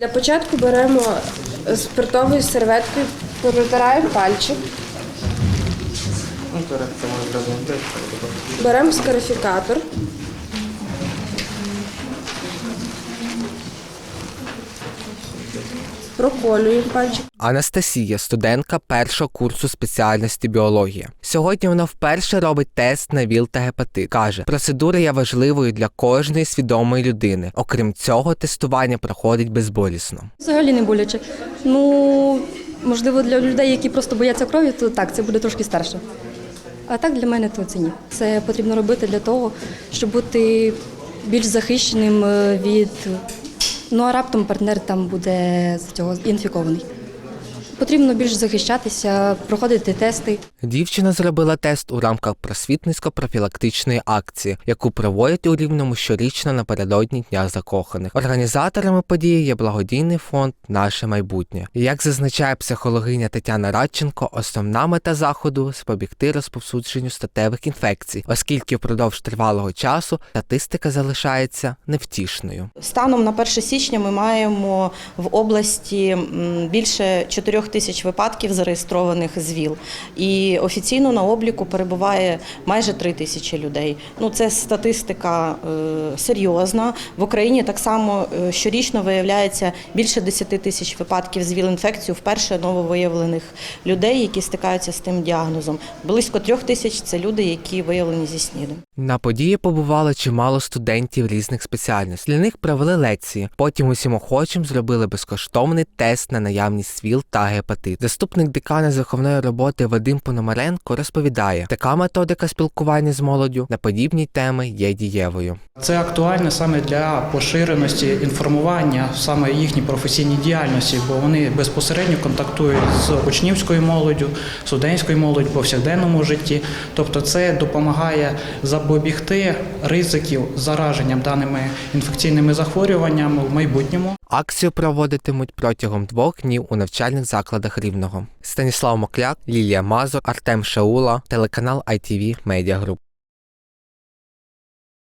Для початку беремо спиртовою серветкою, протираємо пальчик, Ну, беремо скарифікатор. Проколюємо пальчик. Анастасія, студентка першого курсу спеціальності біологія. Сьогодні вона вперше робить тест на ВІЛ та гепатит. Каже, процедура є важливою для кожної свідомої людини. Окрім цього, тестування проходить безболісно. Взагалі не боляче. Ну, можливо, для людей, які просто бояться крові, то так, це буде трошки старше. А так для мене то це ні. Це потрібно робити для того, щоб бути більш захищеним е, від. Ну а раптом партнер там буде з цього інфікований. Потрібно більш захищатися, проходити тести. Дівчина зробила тест у рамках просвітницько-профілактичної акції, яку проводять у Рівному щорічно напередодні Дня закоханих. Організаторами події є благодійний фонд Наше майбутнє. Як зазначає психологиня Тетяна Радченко, основна мета заходу запобігти розповсюдженню статевих інфекцій, оскільки впродовж тривалого часу статистика залишається невтішною. Станом на 1 січня ми маємо в області більше 4 тисяч випадків зареєстрованих з ВІЛ. І офіційно на обліку перебуває майже 3 тисячі людей. Ну, це статистика е, серйозна. В Україні так само е, щорічно виявляється більше 10 тисяч випадків з ВІЛ-інфекцією вперше нововиявлених людей, які стикаються з тим діагнозом. Близько 3 тисяч це люди, які виявлені зі СНІДом. На події побувало чимало студентів різних спеціальностей. Для них провели лекції. Потім усім охочим зробили безкоштовний тест на наявність СВІЛ та гепатит. Заступник декана з виховної роботи Вадим Пономаренко розповідає, така методика спілкування з молоддю на подібні теми є дієвою. Це актуально саме для поширеності інформування саме їхній професійній діяльності, бо вони безпосередньо контактують з учнівською молоддю, студентською молоддю повсякденному житті. Тобто, це допомагає запобігти ризиків зараженням даними інфекційними захворюваннями в майбутньому. Акцію проводитимуть протягом двох днів у навчальних закладах рівного. Станіслав Мокляк, Лілія Мазур, Артем Шаула, телеканал ITV Media Group.